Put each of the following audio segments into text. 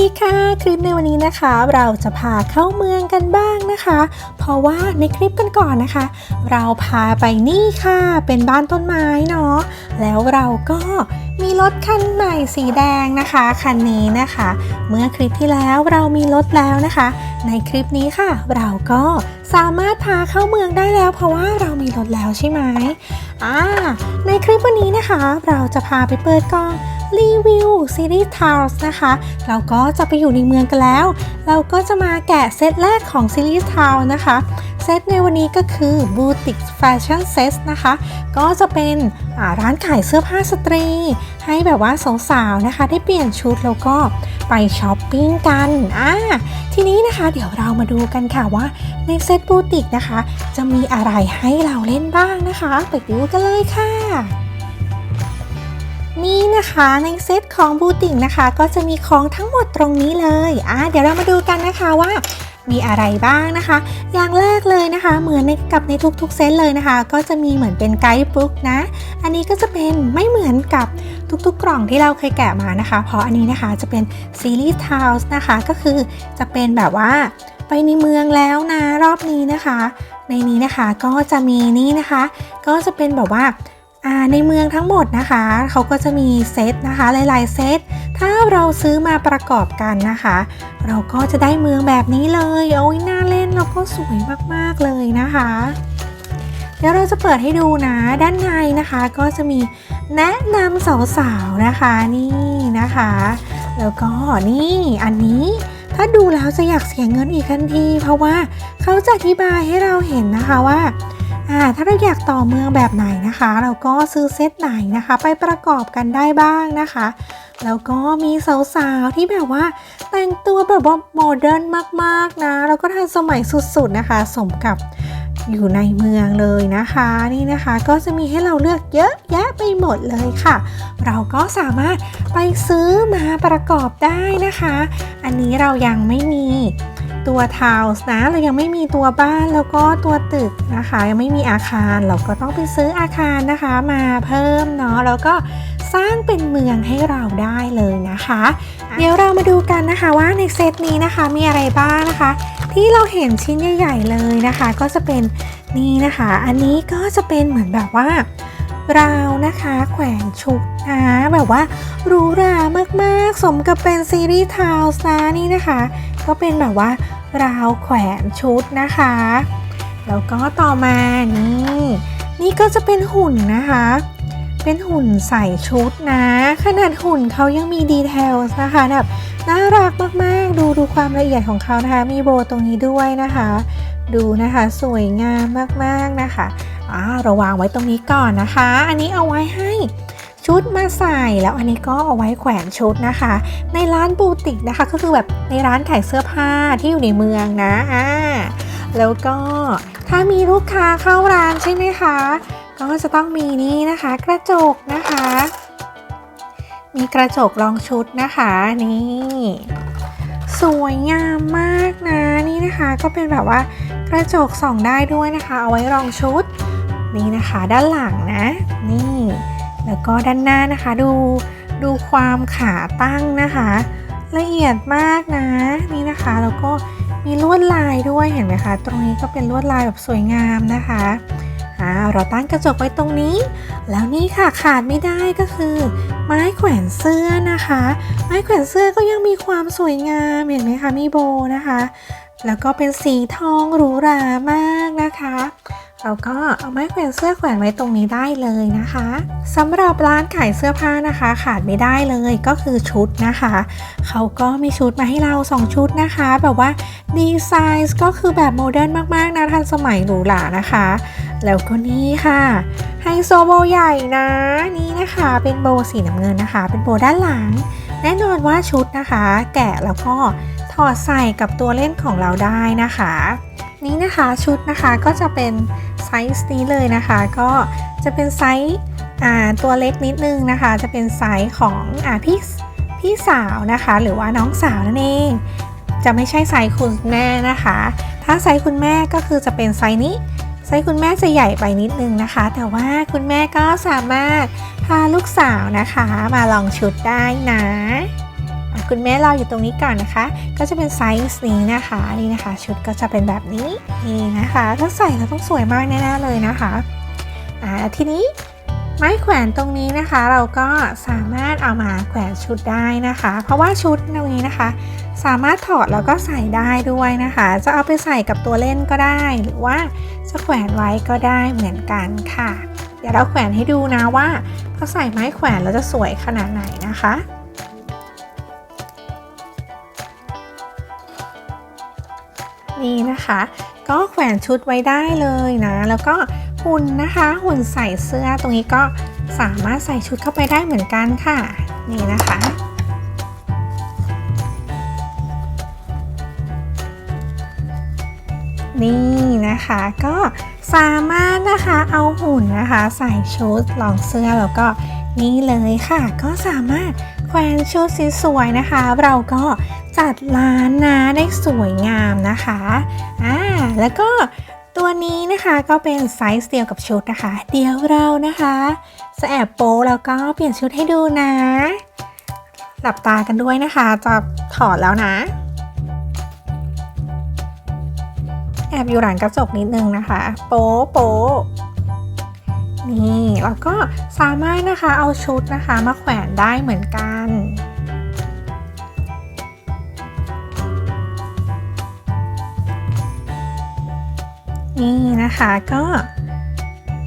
ดีค่ะ คลิปในวันนี้นะคะ เราจะพาเข้าเมืองกันบ้างนะคะ เพราะว่าในคลิปกันก่อนนะคะ เราพาไปนี่ค่ะ เป็นบ้านต้นไม้เนาะแล้วเราก็มีรถคันใหม่สีแดงนะคะคันนี้นะคะ เมื่อคลิปที่แล้วเรามีรถแล้วนะคะ ในคลิปนี้ค่ะ เราก็สามารถพาเข้าเมืองได้แล้ว เพราะว่าเรามีรถแล้วใช่ไหมอ่าในคลิปวันนี้นะคะ เราจะพาไปเปิดกล้อง รีวิวซีรีส์ทาวส์นะคะ เราก็จะไปอยู่ในเมืองกันแล้ว เราก็จะมาแกะเซตแรกของซีรีส์ทาวน์นะคะ เซตในวันนี้ก็คือ Boutique Fashion Set นะคะ ก็จะเป็นร้านขายเสื้อผ้าสตรี ให้แบบว่าสาวๆนะคะ ได้เปลี่ยนชุดแล้วก็ไปช้อปปิ้งกันอ่าทีนี้นะคะเดี๋ยวเรามาดูกันค่ะว่าในเซตบูติกนะคะ จะมีอะไรให้เราเล่นบ้างนะคะ ไปดูกันเลยค่ะ นี่นะคะในเซตของบูติกนะคะ ก็จะมีของทั้งหมดตรงนี้เลยอะเดี๋ยวเรามาดูกันนะคะว่ามีอะไรบ้างนะคะ อย่างแรกเลยนะคะ เหมือนในกับในทุกๆเซตเลยนะคะ ก็จะมีเหมือนเป็นไกด์บุ๊กนะ อันนี้ก็จะเป็นไม่เหมือนกับทุกๆกล่องที่เราเคยแกะมานะคะ เพราะอันนี้นะคะจะเป็นซีรีส์ทาวส์นะคะ ก็คือจะเป็นแบบว่าไปในเมืองแล้วนะรอบนี้นะคะ ในนี้นะคะก็จะมีนี่นะคะ ก็จะเป็นแบบว่าอ่า ในเมืองทั้งหมดนะคะ เขาก็จะมีเซตนะคะหลายๆเซต ถ้าเราซื้อมาประกอบกันนะคะ เราก็จะได้เมืองแบบนี้เลยโอ้ยน่าเล่นแล้วก็สวยมากๆเลยนะคะ เดี๋ยวเราจะเปิดให้ดูนะด้านในนะคะ ก็จะมีแนะนำสาวๆนะคะนี่นะคะ แล้วก็นี่อันนี้ถ้าดูแล้วจะอยากเสียเงินอีกทันที เพราะว่าเขาจะอธิบายให้เราเห็นนะคะว่า อ่าถ้าเราอยากต่อเมืองแบบไหนนะคะ เราก็ซื้อเซตไหนนะคะ ไปประกอบกันได้บ้างนะคะแล้วก็มีสาวๆที่แบบว่า แต่งตัวแบบว่าโมเดิร์นมากๆนะแล้วก็ทันสมัยสุดๆนะคะ สมกับอยู่ในเมืองเลยนะคะนี่นะคะก็จะมีให้เราเลือกเยอะแยะไปหมดเลยค่ะ เราก็สามารถไปซื้อมาประกอบได้นะคะ อันนี้เรายังไม่มี ตัวทาวส์นะ เรายังไม่มีตัวบ้านแล้วก็ตัวตึกนะคะ ยังไม่มีอาคารเราก็ต้องไปซื้ออาคารนะคะมาเพิ่มเนาะแล้วก็สร้างเป็นเมืองให้เราได้เลยนะคะ เดี๋ยวเรามาดูกันนะคะว่าในเซตนี้นะคะมีอะไรบ้างนะคะ ที่เราเห็นชิ้นใหญ่ๆเลยนะคะ ก็จะเป็นนี่นะคะ อันนี้ก็จะเป็นเหมือนแบบว่าราวนะคะ แขวนชุดนะแบบว่าหรูหรามากๆ สมกับเป็นซีรีส์ทาวส์นะนี่นะคะ ก็เป็นแบบว่าราวแขวนชุดนะคะ แล้วก็ต่อมานี่นี่ก็จะเป็นหุ่นนะคะ เป็นหุ่นใส่ชุดนะ ขนาดหุ่นเขายังมีดีเทลนะคะแบบน่ารักมากๆ ดูดูความละเอียดของเขานะคะ มีโบตรงนี้ด้วยนะคะ ดูนะคะสวยงามมากๆนะคะอ่าเราวางไว้ตรงนี้ก่อนนะคะ อันนี้เอาไว้ให้ ชุดมาใส่ แล้วอันนี้ก็เอาไว้แขวนชุดนะคะ ในร้านบูติกนะคะ ก็คือแบบในร้านขายเสื้อผ้าที่อยู่ในเมืองนะอ่าแล้วก็ถ้ามีลูกค้าเข้าร้านใช่ไหมคะ ก็จะต้องมีนี่นะคะ กระจกนะคะ มีกระจกรองชุดนะคะนี่สวยงามมากนะนี่นะคะ ก็เป็นแบบว่ากระจกส่องได้ด้วยนะคะ เอาไว้รองชุดนี่นะคะ ด้านหลังนะ นี่ แล้วก็ด้านหน้านะคะดูดูความขาตั้งนะคะ ละเอียดมากนะนี่นะคะ แล้วก็มีลวดลายด้วยเห็นไหมคะ ตรงนี้ก็เป็นลวดลายแบบสวยงามนะคะอ่าเราตั้งกระจกไว้ตรงนี้ แล้วนี่ค่ะขาดไม่ได้ก็คือ ไม้แขวนเสื้อนะคะ ไม้แขวนเสื้อก็ยังมีความสวยงามเห็นไหมคะมีโบนะคะ แล้วก็เป็นสีทองหรูหรามากนะคะ เราก็เอาไม้แขวนเสื้อแขวนไว้ตรงนี้ได้เลยนะคะสำหรับร้านขายเสื้อผ้านะคะ ขาดไม่ได้เลยก็คือชุดนะคะเขาก็มีชุดมาให้เรา 2 ชุดนะคะ แบบว่าดีไซน์ก็คือแบบโมเดิร์นมากๆนะทันสมัยหรูหรานะคะ แล้วก็นี่ค่ะไฮโซโบใหญ่นะนี่นะคะเป็นโบสีน้ำเงินนะคะ เป็นโบด้านหลัง แน่นอนว่าชุดนะคะ แกะแล้วก็ถอดใส่กับตัวเล่นของเราได้นะคะ นี่นะคะชุดนะคะก็จะเป็นไซส์นี้เลยนะคะ ก็จะเป็นไซส์ตัวเล็กนิดนึงนะคะ จะเป็นไซส์ของอพี่พี่สาวนะคะ หรือว่าน้องสาวนั่นเอง จะไม่ใช่ไซส์คุณแม่นะคะ ถ้าไซส์คุณแม่ก็คือจะเป็นไซส์นี้ไซส์คุณแม่จะใหญ่ไปนิดนึงนะคะ แต่ว่าคุณแม่ก็สามารถพาลูกสาวนะคะมาลองชุดได้นะ คุณแม่รออยู่ตรงนี้ก่อนนะคะ ก็จะเป็นไซส์นี้นะคะนี่นะคะ ชุดก็จะเป็นแบบนี้นี่นะคะถ้าใส่แล้วต้องสวยมากแน่ๆเลยนะคะอ่าทีนี้ไม้แขวนตรงนี้นะคะ เราก็สามารถเอามาแขวนชุดได้นะคะ เพราะว่าชุดตรงนี้นะคะ สามารถถอดแล้วก็ใส่ได้ด้วยนะคะ จะเอาไปใส่กับตัวเล่นก็ได้ หรือว่าจะแขวนไว้ก็ได้เหมือนกันค่ะ เดี๋ยวเราแขวนให้ดูนะว่าพอใส่ไม้แขวนแล้วจะสวยขนาดไหนนะคะ นี่นะคะ ก็แขวนชุดไว้ได้เลยนะ แล้วก็หุ่นนะคะ หุ่นใส่เสื้อตรงนี้ก็สามารถใส่ชุดเข้าไปได้เหมือนกันค่ะ นี่นะคะนี่นะคะก็สามารถนะคะเอาหุ่นนะคะ ใส่ชุดลองเสื้อแล้วก็นี่เลยค่ะ ก็สามารถแขวนชุดสวยๆนะคะ เราก็ จัดร้านนะได้สวยงามนะคะอ่าแล้วก็ตัวนี้นะคะก็เป็นไซส์เดียวกับชุดนะคะ เดี๋ยวเรานะคะจะแอบโป๊แล้วก็เปลี่ยนชุดให้ดูนะ หลับตากันด้วยนะคะ จะถอดแล้วนะ แอบอยู่หลังกระจกนิดนึงนะคะ โป๊โป๊นี่แล้วก็สามารถนะคะเอาชุดนะคะมาแขวนได้เหมือนกัน นี่นะคะก็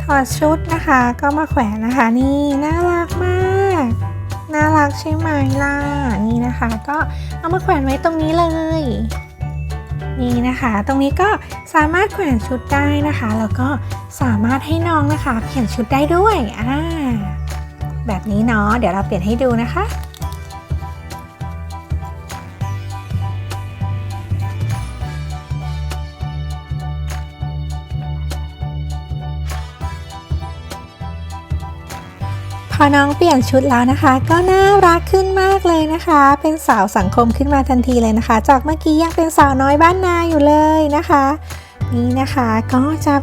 ถอดชุดนะคะก็มาแขวนนะคะ นี่น่ารักมากน่ารักใช่ไหมล่ะนี่นะคะ ก็เอามาแขวนไว้ตรงนี้เลย นี่นะคะ ตรงนี้ก็สามารถแขวนชุดได้นะคะ แล้วก็สามารถให้น้องนะคะเปลี่ยนชุดได้ด้วยอ่าแบบนี้เนาะเดี๋ยวเราเปลี่ยนให้ดูนะคะ อน้องเปลี่ยนชุดแล้วนะคะ ก็น่ารักขึ้นมากเลยนะคะ เป็นสาวสังคมขึ้นมาทันทีเลยนะคะ จากเมื่อกี้ยังเป็นสาวน้อยบ้านนาอยู่เลยนะคะ นี่นะคะ ก็จะ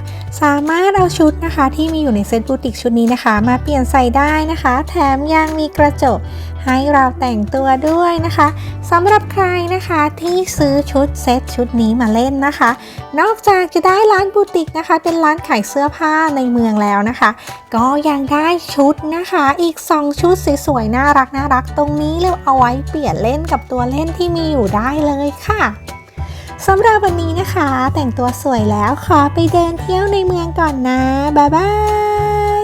สามารถเอาชุดนะคะ ที่มีอยู่ในเซตบูติกชุดนี้นะคะ มาเปลี่ยนใส่ได้นะคะ แถมยังมีกระจกให้เราแต่งตัวด้วยนะคะสำหรับใครนะคะที่ซื้อชุดเซตชุดนี้มาเล่นนะคะ นอกจากจะได้ร้านบูติกนะคะ เป็นร้านขายเสื้อผ้าในเมืองแล้วนะคะ ก็ยังได้ชุดนะคะ อีก 2 ชุดสวยๆน่ารักน่ารักตรงนี้เลยเอาไว้เปลี่ยนเล่นกับตัวเล่นที่มีอยู่ได้เลยค่ะ สำหรับวันนี้นะคะ แต่งตัวสวยแล้วขอไปเดินเที่ยวในเมืองก่อนนะ บ๊ายบาย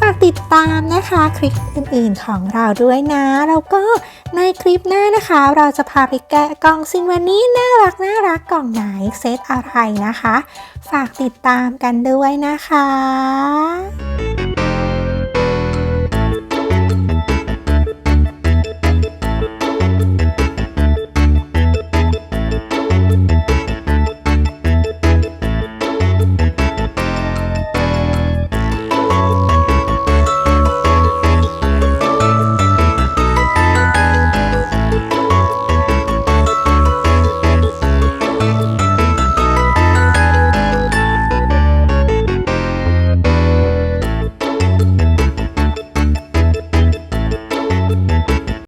ฝากติดตามนะคะ คลิปอื่นๆของเราด้วยนะ แล้วก็ ในคลิปหน้านะคะ เราจะพาไปแกะกล่องซินวันนี้น่ารักน่ารักกล่องไหนเซตอะไรนะคะ ฝากติดตามกันด้วยนะคะ